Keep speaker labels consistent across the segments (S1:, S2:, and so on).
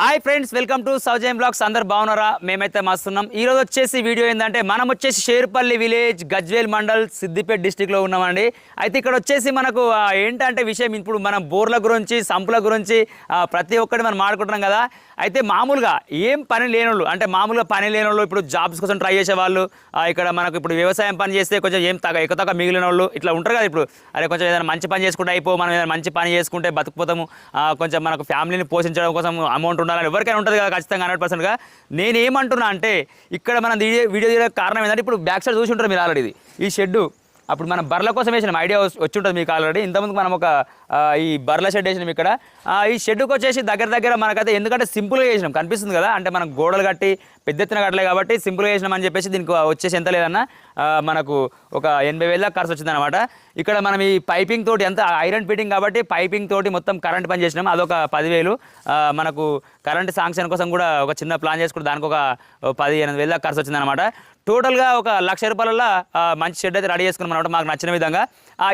S1: Hi friends welcome to Soujayam blogs. అందరు బాగున్నారా? మేమైతే మస్తున్నాం. ఈ రోజు వచ్చేసి వీడియో ఏంటంటే మనం వచ్చేసి షేర్పల్లి విలేజ్ గజ్వేల్ మండల్ సిద్దిపేట డిస్టిక్లో ఉన్నామండి. అయితే ఇక్కడ వచ్చేసి మనకు ఏంటంటే విషయం ఇప్పుడు మనం బోర్ల గురించి సంపుల గురించి ప్రతి ఒక్కటి మనం మాడుకుంటున్నాం కదా. అయితే మామూలుగా ఏం పని లేనోళ్ళు అంటే మామూలుగా పని లేనోళ్ళు ఇప్పుడు జాబ్స్ కోసం ట్రై చేసే వాళ్ళు ఇక్కడ మనకు ఇప్పుడు వ్యవసాయం పని చేస్తే కొంచెం ఏం తగ్గ ఎక్కువ తగ్గ మిగిలిన వాళ్ళు ఇట్లా ఉంటారు కదా ఇప్పుడు. అరే కొంచెం ఏదైనా మంచి పని చేసుకుంటే అయిపో మనం ఏదైనా మంచి పని చేసుకుంటే బతుకుపోతాము. కొంచెం మనకు ఫ్యామిలీని పోషించడం కోసం అమౌంట్ ఉండాలని ఎవరికైనా ఉంటుంది కదా ఖచ్చితంగా హండ్రెడ్ పర్సెంట్గా. నేను ఏమంటున్నా అంటే ఇక్కడ మనం వీడియో తీయడానికి కారణం ఏంటంటే ఇప్పుడు బ్యాక్ సైడ్ చూసి ఉంటారు మీరు ఆల్రెడీ ఇది. ఈ షెడ్ అప్పుడు మనం బర్ల కోసం వేసిన ఐడియా వచ్చి ఉంటుంది మీకు ఆల్రెడీ ఇంతకుముందు మనం ఒక ఈ బర్ల షెడ్ వేసినాం ఇక్కడ. ఈ షెడ్కి వచ్చేసి దగ్గర దగ్గర మనకైతే ఎందుకంటే సింపుల్గా చేసినాం. కనిపిస్తుంది కదా? అంటే మనం గోడలు కట్టి పెద్ద ఎత్తున కట్టలే కాబట్టి సింపుల్గా చేసినాం చెప్పేసి దీనికి వచ్చేసి ఎంత లేదన్నా మనకు ఒక ఎనభై వేల ఖర్చు వచ్చిందనమాట ఇక్కడ మనం ఈ పైపింగ్ తోటి ఎంత ఐరన్ ఫిట్టింగ్ కాబట్టి పైపింగ్ తోటి మొత్తం కరెంట్ పని చేసినాం. అదొక పదివేలు. మనకు కరెంట్ శాంక్షన్ కోసం కూడా ఒక చిన్న ప్లాన్ చేసుకుంటే దానికి ఒక పది ఎనిమిది వేల ఖర్చు వచ్చింది అనమాట టోటల్గా ఒక లక్ష రూపాయలలో మంచి షెడ్ అయితే రెడీ చేసుకున్నాం అనమాట మాకు నచ్చిన విధంగా.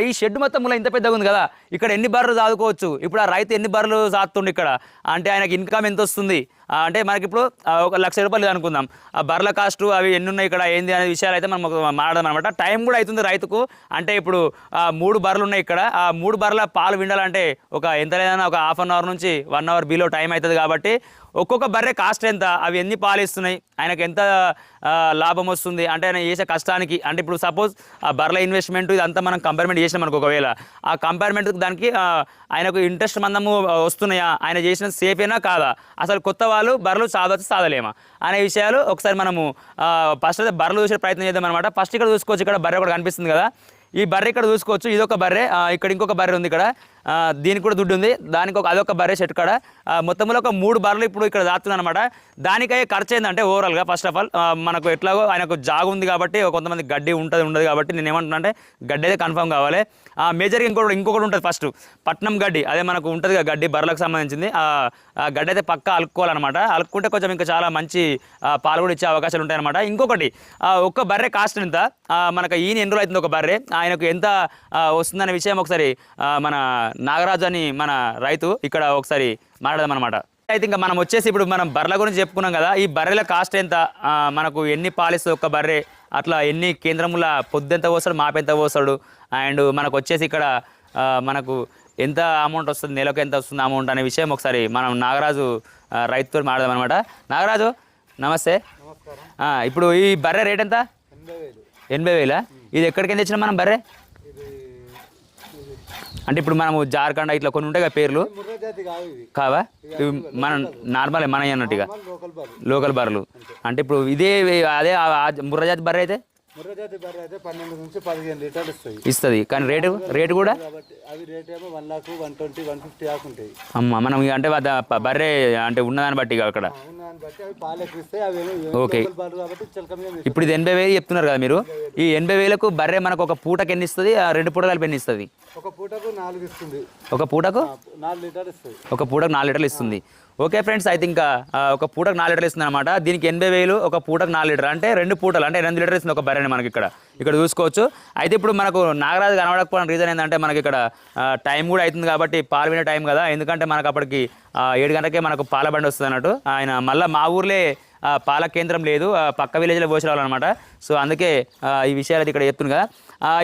S1: ఈ షెడ్ మొత్తం ముల ఇంత పెద్దగా ఉంది కదా ఇక్కడ ఎన్ని బర్రెలు సాదుకోవచ్చు? ఇప్పుడు ఆ రైతు ఎన్ని బర్రెలు సాదుతుండు ఇక్కడ? అంటే ఆయనకి ఇన్కమ్ ఎంత వస్తుంది? అంటే మనకి ఇప్పుడు ఒక లక్ష రూపాయలు అనుకుందాం. ఆ బర్రెల కాస్ట్ అవి ఎన్ని ఉన్నాయి ఇక్కడ ఏంది అనే విషయాలు అయితే మనం మాట్లాడదాం అనమాట టైం కూడా అవుతుంది రైతుకు. అంటే ఇప్పుడు మూడు బర్రెలు ఉన్నాయి ఇక్కడ. ఆ మూడు బర్రెల పాలు విండాలంటే ఒక ఎంత లేదన్నా ఒక హాఫ్ అన్ అవర్ నుంచి వన్ అవర్ బిలో టైం అవుతుంది కాబట్టి ఒక్కొక్క బర్రె కాస్ట్ ఎంత? అవి ఎన్ని పాలు ఇస్తున్నాయి ఆయనకు ఎంత లాభం వస్తుంది? అంటే ఆయన చేసే కష్టానికి అంటే ఇప్పుడు సపోజ్ ఆ బర్రెల ఇన్వెస్ట్మెంట్ ఇదంతా మనం కంపేర్మెంట్ చేసినాం అనుకో ఒకవేళ ఆ కంపేర్మెంట్ దానికి ఆయనకు ఇంట్రెస్ట్ మందము వస్తున్నాయా? ఆయన చేసిన సేఫేనా కాదా? అసలు కొత్త వాళ్ళు బర్రెలు సాధవచ్చు సాధలేమా? అనే విషయాలు ఒకసారి మనము ఫస్ట్ అయితే బర్రెలు చూసే ప్రయత్నం చేద్దాం అనమాట ఫస్ట్ ఇక్కడ చూసుకోవచ్చు ఇక్కడ బర్రె కూడా కనిపిస్తుంది కదా. ఈ బర్రె ఇక్కడ చూసుకోవచ్చు. ఇదొక బర్రె ఇక్కడ ఇంకొక బర్రె ఉంది ఇక్కడ. దీనికి కూడా దుడ్డు ఉంది. దానికి ఒక అదొక బర్రె చెట్టు కాడ. మొత్తంలో ఒక మూడు బర్రెలు ఇప్పుడు ఇక్కడ దాతుంది అనమాట దానికయ్యే ఖర్చు ఏంటంటే ఓవరాల్గా ఫస్ట్ ఆఫ్ ఆల్ మనకు ఎట్లాగో ఆయనకు జాగు ఉంది కాబట్టి కొంతమంది గడ్డి ఉంటుంది ఉండదు కాబట్టి నేను ఏమంటున్నా అంటే గడ్డి అయితే కన్ఫర్మ్ కావాలి. ఆ, మేజర్గా ఇంకొకటి ఇంకొకటి ఉంటుంది ఫస్ట్ పట్నం గడ్డి. అదే మనకు ఉంటుంది కదా గడ్డి బర్రెలకు సంబంధించింది. ఆ గడ్డి అయితే పక్కా అలుక్కోవాలన్నమాట. అలుక్కుంటే కొంచెం ఇంకా చాలా మంచి పాలు కూడా ఇచ్చే అవకాశాలు ఉంటాయన్నమాట. ఇంకొకటి ఒక్క బర్రె కాస్ట్ ఎంత? మనకు ఈయన ఎన్ని రోజులు అవుతుంది ఒక బర్రె? ఆయనకు ఎంత వస్తుందనే విషయం ఒకసారి మన నాగరాజు అని మన రైతు ఇక్కడ ఒకసారి మాట్లాడదాం అనమాట అయితే ఇంకా మనం వచ్చేసి ఇప్పుడు మనం బర్రెల గురించి చెప్పుకున్నాం కదా ఈ బర్రెల కాస్ట్ ఎంత? మనకు ఎన్ని పాలిస్తుంది ఒక్క బర్రె? అట్లా ఎన్ని కేంద్రముల పొద్దెంత పోస్తాడు మాపెంత పోస్తాడు? అండ్ మనకు వచ్చేసి ఇక్కడ మనకు ఎంత అమౌంట్ వస్తుంది నెలకు ఎంత వస్తుంది అమౌంట్ అనే విషయం ఒకసారి మనం నాగరాజు రైతుతో మాట్లాడదాం అనమాట నాగరాజు నమస్తే. ఇప్పుడు ఈ బర్రె రేట్ ఎంత? ఎనభై వేలా? ఇది ఎక్కడికి తెచ్చిన మనం బర్రె? అంటే ఇప్పుడు మనము జార్ఖండ్ ఇట్లా కొన్ని ఉంటాయి కదా పేర్లు?
S2: కావు? ఇవి
S1: మనం నార్మల్ మన అన్నట్టుగా.
S2: లోకల్ బర్రె
S1: లోకల్ బర్రెలు. అంటే ఇప్పుడు ఇదే అదే ముర్రజాతి బర్రె అయితే?
S2: ముర్రా జాతి బర్రె అయితే పన్నెండు నుంచి పదిహేను లీటర్లు ఇస్తాయి.
S1: ఇస్తుంది. కానీ రేటు రేటు కూడా?
S2: కాబట్టి అవి రేట్ ఏమో one lakh one twenty one fifty దాకా ఉంటాయి.
S1: అమ్మ మనం ఇక అంటే వద్ద ప- బర్రె అంటే ఉన్నదాన్ని బట్టి ఇక అక్కడ.
S2: ఉన్న దాన్ని బట్టి అవి పాలు ఎక్కువ ఇస్తాయి అవి ఏమో
S1: ఓకే.
S2: లోకల్ బర్రెలు కాబట్టి చిలక మీద వేస్తాయి.
S1: ఇప్పుడు ఇది ఎనభై వేలు చెప్తున్నారు కదా మీరు. ఈ ఎనభై వేలకు బర్రె మనకు ఒక పూటకి ఎన్ని ఇస్తుంది? ఆ రెండు పూటలు కలిపి ఎన్ని ఇస్తుంది?
S2: ఒక పూటకు నాలుగు ఇస్తుంది.
S1: ఒక పూటకు?
S2: నాలుగు లీటర్లు ఇస్తాయి
S1: ఒక పూటకు నాలుగు లీటర్లు ఇస్తుంది. ఓకే ఫ్రెండ్స్ అయితే ఇంకా ఒక పూటకు నాలుగు లీటర్లు ఇస్తుంది అనమాట దీనికి ఎనభై వేలు ఒక పూటకు నాలుగు లీటర్ అంటే రెండు పూటలు అంటే ఎనిమిది లీటర్ ఇస్తుంది ఒక బర్రెని మనకి ఇక్కడ. ఇక్కడ చూసుకోవచ్చు. అయితే ఇప్పుడు మనకు నాగరాజు కనబడకపోవడం రీజన్ ఏంటంటే మనకి ఇక్కడ టైం కూడా అవుతుంది కాబట్టి పాలు వినే టైం కదా. ఎందుకంటే మనకు అప్పటికి ఏడు గంటలకే మనకు పాల బండి వస్తుంది అన్నట్టు. ఆయన మళ్ళీ మా ఊర్లే పాల కేంద్రం లేదు. పక్క విలేజ్లో పోసి సో అందుకే ఈ విషయాలు ఇక్కడ చెప్తుంది కదా.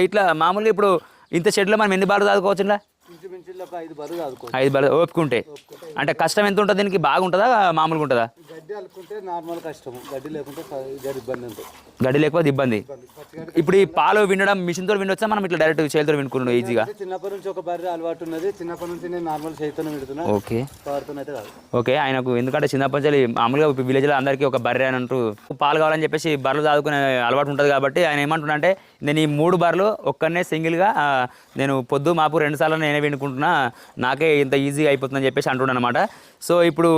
S1: ఇట్లా మామూలుగా ఇప్పుడు ఇంత షెడ్లో మనం ఎన్ని బాలు చదువుకోవచ్చు ఇలా
S2: ఐదు
S1: బల ఓపుకుంటే అంటే కష్టం ఎంత ఉంటుంది దీనికి? బాగుంటుందా? మామూలుగా ఉంటుందా?
S2: గడ్డి అలుకుంటే నార్మల్ కష్టము. గడ్డి లేకుంటే ఇబ్బంది ఉంటుంది
S1: గడ్డి లేకపోతే ఇబ్బంది. ఇప్పుడు ఈ పాలు వినడం మిషన్తో వినొచ్చా? మనం ఇట్లా డైరెక్ట్ చేతితో వినుకున్నాం ఈజీగా.
S2: చిన్నప్పటి నుంచి ఒక బర్రె అలవాటు ఉన్నది. చిన్నప్పటి నుంచి నేను నార్మల్ చేతితో
S1: ఓకే. ఓకే ఆయనకు ఎందుకంటే చిన్నప్పటి నుంచి మామూలుగా విలేజ్లో అందరికీ ఒక బర్రె అని అంటూ పాలు కావాలని చెప్పేసి బర్రెలు చదువుకునే అలవాటు ఉంటుంది కాబట్టి ఆయన ఏమంటున్నా అంటే నేను ఈ మూడు బర్రెలు ఒక్కనే సింగిల్గా నేను పొద్దు మాపు రెండు సార్లు నేనే వినుకుంటున్నా నాకే ఇంత ఈజీగా అయిపోతుందని చెప్పేసి అంటున్నాను అనమాట సో ఇప్పుడు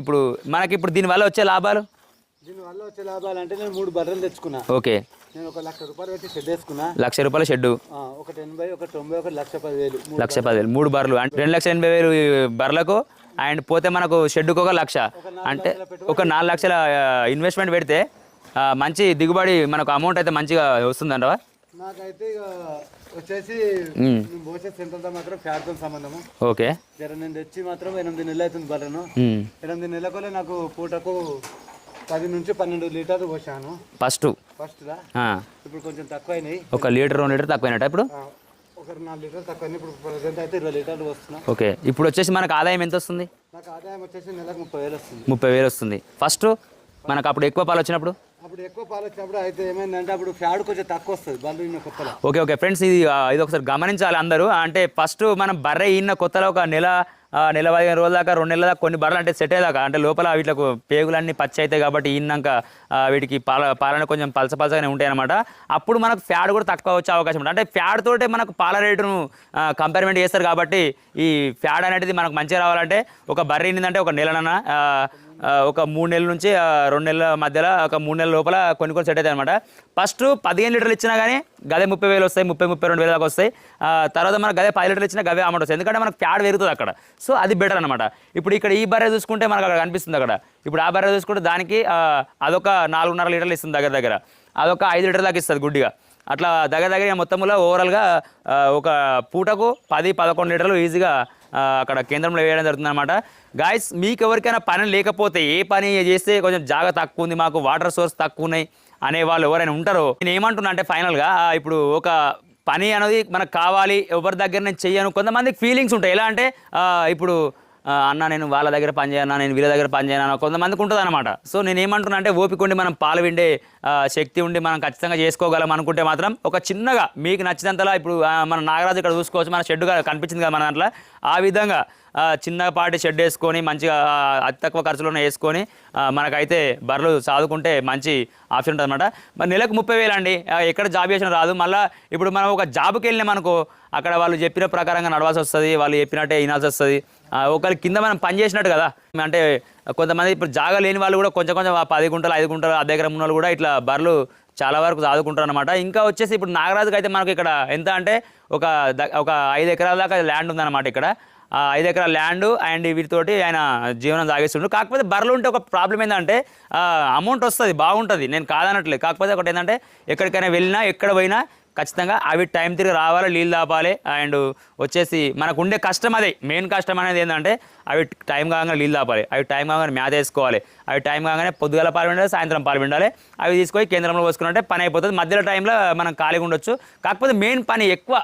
S1: ఇప్పుడు మనకి ఇప్పుడు దీనివల్ల వచ్చే లాభాలు?
S2: దీనివల్ల వచ్చే లాభాలు అంటే నేను మూడు బర్రెలు తెచ్చుకున్నా.
S1: ఓకే.
S2: నేను ఒక లక్ష రూపాయలు పెట్టి షెడ్ వేసుకున్నా.
S1: లక్ష రూపాయల షెడ్డు?
S2: ఆ, ఒకటి ఎనభై ఒకటి తొంభై ఒకటి లక్ష పదివేలు. మూడు
S1: లక్ష పదివేలు మూడు బర్రెలు. అంటే రెండు లక్షల ఎనభై వేలు బర్రెలకు అండ్ పోతే మనకు షెడ్డుకు ఒక లక్ష. అంటే ఒక నాలుగు లక్షల ఇన్వెస్ట్మెంట్ పెడితే మంచి దిగుబడి మనకు అమౌంట్ అయితే మంచిగా వస్తుందంటవా?
S2: నాకైతే ఇక వచ్చేసి పోసే సెంటర్తో మాత్రం ఫ్యాట్తో సంబంధము.
S1: ఓకే.
S2: జర నేను తెచ్చి మాత్రం ఎనిమిది నెలలు అవుతుంది బర్రెను. ఎనిమిది నెలలకోలే నాకు పూటకు పది నుంచి పన్నెండు లీటర్లు పోసాను.
S1: ఫస్ట్.
S2: ఫస్ట్లా
S1: ఆ,
S2: ఇప్పుడు కొంచెం తక్కువ అయినాయి
S1: ఒక లీటర్ రెండు లీటర్ తక్కువైనట్ట ఇప్పుడు?
S2: ఒక నాలుగు లీటర్లు తక్కువ ఇప్పుడు ప్రజెంట్ అయితే ఇరవై లీటర్లు వస్తున్నా
S1: ఓకే. ఇప్పుడు వచ్చేసి మనకు ఆదాయం ఎంత వస్తుంది?
S2: నాకు ఆదాయం వచ్చేసి నెలకు ముప్పై వేలు వస్తుంది.
S1: ముప్పై వేలు వస్తుంది. ఫస్ట్ మనకు అప్పుడు ఎక్కువ పాలు వచ్చినప్పుడు?
S2: అప్పుడు ఎక్కువ పాలు వచ్చినప్పుడు అయితే ఏమైందంటే అప్పుడు ఫ్యాడ్ కొంచెం తక్కువ వస్తుంది బర్రె ఇన్న కొత్తలో.
S1: Okay okay. ఫ్రెండ్స్ ఇది ఆ, ఇది ఒకసారి గమనించాలి అందరూ. అంటే ఫస్ట్ మనం బర్రె ఈన్న కొత్తలో ఒక నెల ఆ, నెల పదిహేను రోజుల దాకా రెండు నెలల దాకా కొన్ని బర్రెలు అంటే సెట్ అయ్యేదాకా అంటే లోపల వీటికి పేగులన్నీ పచ్చి అవుతాయి కాబట్టి ఈనాక ఆ, వీటికి పాల పాలన కొంచెం పలస పలసగానే ఉంటాయి అనమాట అప్పుడు మనకు ఫ్యాడ్ కూడా తక్కువ వచ్చే అవకాశం ఉంటుంది. అంటే ఫ్యాడ్ తోటే మనకు పాల రేటును కంపేర్మెంట్ చేస్తారు కాబట్టి ఈ ఫ్యాడ్ అనేది మనకు మంచిగా రావాలంటే ఒక బర్రె ఈనిందంటే ఒక నెలనన్నా ఒక మూడు నెలల నుంచి రెండు నెలల మధ్యలో ఒక మూడు నెలల లోపల కొన్ని కొన్ని సెట్ అవుతాయి అనమాట ఫస్ట్ పదిహేను లీటర్లు ఇచ్చినా కానీ గదే ముప్పై వేలు వస్తాయి ముప్పై ముప్పై రెండు వేల దాకా వస్తాయి. ఆ, తర్వాత మనకు గదే పది లీటర్లు ఇచ్చినా గవే అమౌంట్ వస్తాయి. ఎందుకంటే మనకు ప్యాడ్ పెరుగుతుంది అక్కడ. సో అది బెటర్ అనమాట ఇప్పుడు ఇక్కడ ఈ బర్రె చూసుకుంటే మనకు అక్కడ కనిపిస్తుంది అక్కడ. ఇప్పుడు ఆ బర్రె చూసుకుంటే దానికి అదొక నాలుగున్నర లీటర్లు ఇస్తుంది దగ్గర దగ్గర. అదొక ఐదు లీటర్ దాకా ఇస్తుంది గుడ్డిగా. అట్లా దగ్గర దగ్గర మొత్తంలో ఓవరాల్గా ఒక పూటకు పది పదకొండు లీటర్లు ఈజీగా అక్కడ కేంద్రంలో వేయడం జరుగుతుంది అనమాట గాయస్ మీకు ఎవరికైనా పని లేకపోతే ఏ పని చేస్తే కొంచెం జాగ తక్కువ ఉంది మాకు వాటర్ సోర్స్ తక్కువ ఉన్నాయి అనే వాళ్ళు ఎవరైనా ఉంటారో నేను ఏమంటున్నా అంటే ఫైనల్గా ఇప్పుడు ఒక పని అనేది మనకు కావాలి ఎవరి దగ్గర నేను చెయ్యను కొంతమందికి ఫీలింగ్స్ ఉంటాయి. ఎలా అంటే ఇప్పుడు అన్న నేను వాళ్ళ దగ్గర పనిచేయను నేను వీళ్ళ దగ్గర పనిచేయను కొంతమందికి ఉంటుంది అనమాట సో నేను ఏమంటున్నా అంటే ఓపిక ఉండి మనం పాలు విండే శక్తి ఉండి మనం ఖచ్చితంగా చేసుకోగలం అనుకుంటే మాత్రం ఒక చిన్నగా మీకు నచ్చినంతలా ఇప్పుడు మన నాగరాజు ఇక్కడ చూసుకోవచ్చు మన షెడ్ కనిపించింది కదా మన దాంట్లో. ఆ విధంగా చిన్నపాటి షెడ్ వేసుకొని మంచిగా అతి తక్కువ ఖర్చులోనే వేసుకొని మనకైతే బర్రెలు సాదుకుంటే మంచి ఆప్షన్ ఉంటుంది అనమాట మరి నెలకు ముప్పై వేలు అండి. ఎక్కడ జాబ్ చేసినా రాదు. మళ్ళీ ఇప్పుడు మనం ఒక జాబ్కి వెళ్ళినాం అనుకో అక్కడ వాళ్ళు చెప్పిన ప్రకారంగా నడవాల్సి వస్తుంది వాళ్ళు చెప్పినట్టే వినాల్సి వస్తుంది. ఒకరి కింద మనం పని చేసినట్టు కదా. అంటే కొంతమంది ఇప్పుడు జాగా లేని వాళ్ళు కూడా కొంచెం కొంచెం పది గుంటలు ఐదు గుంటలు ఆ ఎకరం ఉన్న వాళ్ళు కూడా ఇట్లా బర్రెలు చాలా వరకు సాదుకుంటారు అనమాట ఇంకా వచ్చేసి ఇప్పుడు నాగరాజుకి అయితే మనకు ఇక్కడ ఎంత అంటే ఒక ఒక ఐదు ఎకరాల దాకా ల్యాండ్ ఉందన్నమాట ఇక్కడ. ఆ ఐదు ఎకరాల ల్యాండ్ అండ్ వీటితోటి ఆయన జీవనం సాగిస్తుండ్రు కాకపోతే బర్రెలు ఉంటే ఒక ప్రాబ్లం ఏంటంటే అమౌంట్ వస్తుంది బాగుంటుంది. నేను కాదనట్లేదు. కాకపోతే ఒకటి ఏంటంటే ఎక్కడికైనా వెళ్ళినా ఎక్కడ పోయినా ఖచ్చితంగా అవి టైం తిరిగి రావాలి నీళ్ళు దాపాలి అండ్ వచ్చేసి మనకు ఉండే కష్టం అదే. మెయిన్ కష్టం అనేది ఏంటంటే అవి టైం కాగానే నీళ్ళు దాపాలి అవి టైం కాగానే మ్యాథ్ వేసుకోవాలి. అవి టైం కాగానే పొద్దుగల పాలు పిండాలి సాయంత్రం పాలు పిండాలి. అవి తీసుకొని కేంద్రంలో పోసుకున్నట్టే పని అయిపోతుంది. మధ్యలో టైంలో మనం ఖాళీగా ఉండొచ్చు. కాకపోతే మెయిన్ పని ఎక్కువ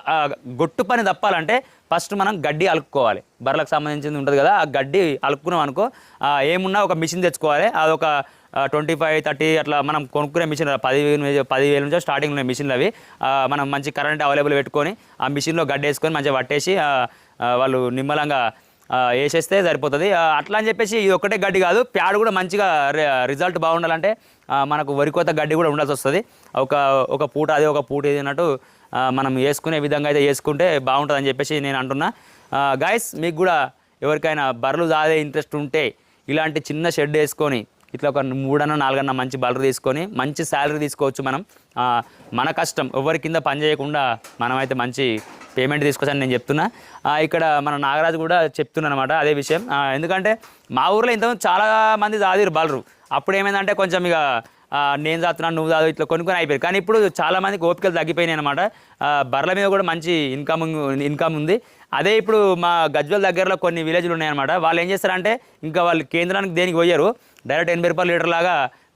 S1: గొట్టు పని తప్పాలంటే ఫస్ట్ మనం గడ్డి అలుక్కోవాలి. బర్రెలకు సంబంధించింది ఉంటుంది కదా ఆ గడ్డి అలుక్కున్నాం అనుకో ఏమున్నా ఒక మిషన్ తెచ్చుకోవాలి. అదొక ట్వంటీ ఫైవ్ థర్టీ అట్లా మనం కొనుక్కునే మిషన్ పదివేలు పదివేల నుంచి స్టార్టింగ్ ఉన్నాయి మిషన్లు అవి మనం మంచి కరెంట్ అవైలబుల్ పెట్టుకొని ఆ మిషన్లో గడ్డి వేసుకొని మంచిగా పట్టేసి వాళ్ళు నిమ్మలంగా వేసేస్తే సరిపోతుంది. అట్లా అని చెప్పేసి ఇది ఒకటే గడ్డి కాదు ప్యాడ్ కూడా మంచిగా రి- రిజల్ట్ బాగుండాలంటే మనకు మనకు వరికోత గడ్డి కూడా ఉండాల్సి వస్తుంది. ఒక ఒక పూట అది ఒక పూట ఇది అన్నట్టు మనం వేసుకునే విధంగా అయితే వేసుకుంటే బాగుంటుంది అని చెప్పేసి నేను అంటున్నా. గాయస్ మీకు కూడా ఎవరికైనా బర్రెలు దాదే ఇంట్రెస్ట్ ఉంటే ఇలాంటి చిన్న షెడ్ వేసుకొని ఇట్లా ఒక మూడన్న నాలుగన్న మంచి బలర్ తీసుకొని మంచి శాలరీ తీసుకోవచ్చు మనం. మన కష్టం ఎవరి కింద పని చేయకుండా మనమైతే మంచి పేమెంట్ తీసుకోవచ్చని నేను చెప్తున్నా. ఇక్కడ మన నాగరాజు కూడా చెప్తున్నాను అనమాట అదే విషయం. ఎందుకంటే మా ఊర్లో ఇంతకుముందు చాలా మంది దాదిరు బలరు. అప్పుడు ఏమైందంటే కొంచెం ఇక నేను చదువుతున్నాను నువ్వు చదువు ఇట్లా కొనుక్కొని అయిపోయారు. కానీ ఇప్పుడు చాలామందికి ఓపికలు తగ్గిపోయినాయి అనమాట బర్రెల మీద కూడా మంచి ఇన్కమ్ ఇన్కమ్ ఉంది. అదే ఇప్పుడు మా గజ్వల్ దగ్గరలో కొన్ని విలేజ్లు ఉన్నాయన్నమాట. వాళ్ళు ఏం చేస్తారంటే ఇంకా వాళ్ళు కేంద్రానికి దేనికి పోయారు? డైరెక్ట్ ఎనభై రూపాయలు లీటర్ లాగా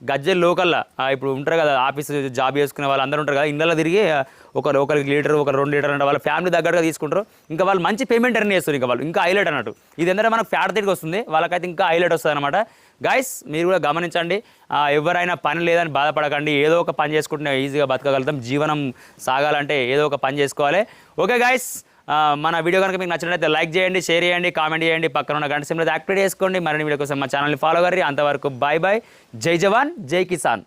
S1: గజ్జల్ లోకల్లా. ఇప్పుడు ఉంటారు కదా ఆఫీస్ జాబ్ చేసుకునే వాళ్ళు అందరూ ఉంటారు కదా ఇందులో తిరిగి ఒక ఒకరు ఒకరికి లీటర్ ఒక రెండు లీటర్ అంటే వాళ్ళ ఫ్యామిలీ దగ్గరగా తీసుకుంటారు. ఇంకా వాళ్ళు మంచి పేమెంట్ ఎర్న్ చేస్తారు ఇంకా వాళ్ళు. ఇంకా హైలైట్ అన్నట్టు. ఇది ఎందుకంటే మనకు ఫ్యాట్ తిరిగి వస్తుంది. వాళ్ళకైతే ఇంకా హైలైట్ వస్తుంది అనమాట గైస్ మీరు కూడా గమనించండి. ఎవరైనా పని లేదని బాధపడకండి. ఏదో ఒక పని చేసుకుంటే ఈజీగా బతకగలుగుతాం. జీవనం సాగాలంటే ఏదో ఒక పని చేసుకోవాలి. ఓకే గైస్ మన వీడియో కనుక మీకు నచ్చినట్లయితే లైక్ చేయండి షేర్ చేయండి కామెంట్ చేయండి. పక్కన ఉన్న గంట సిమ్లో యాక్టివేట్ చేసుకోండి. మరిన్ని వీడియో కోసం మా ఛానల్ని ఫాలో కర్రీ. అంతవరకు బాయ్ బాయ్ జై జవాన్ జై కిసాన్.